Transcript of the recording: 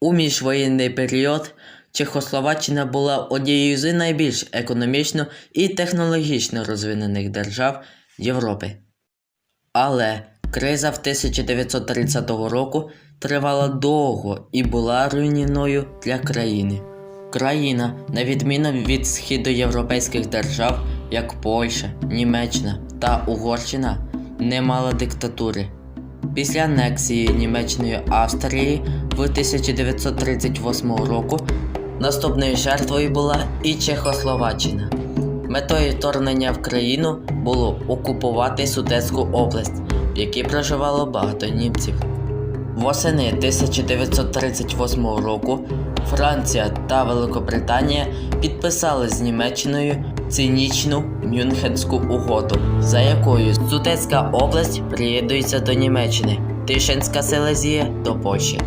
У міжвоєнний період Чехословаччина була однією з найбільш економічно і технологічно розвинених держав Європи. Але криза в 1930 року тривала довго і була руйнівною для країни. Країна, на відміну від східоєвропейських держав, як Польща, Німеччина та Угорщина, не мала диктатури. Після анексії Німеччиною Австрії в 1938 року наступною жертвою була і Чехословаччина. Метою вторгнення в країну було окупувати Судетську область, в якій проживало багато німців. Восени 1938 року Франція та Великобританія підписали з Німеччиною цинічну Мюнхенську угоду, за якою Сутецька область приєднується до Німеччини, Тишинська Селезія до Польщі.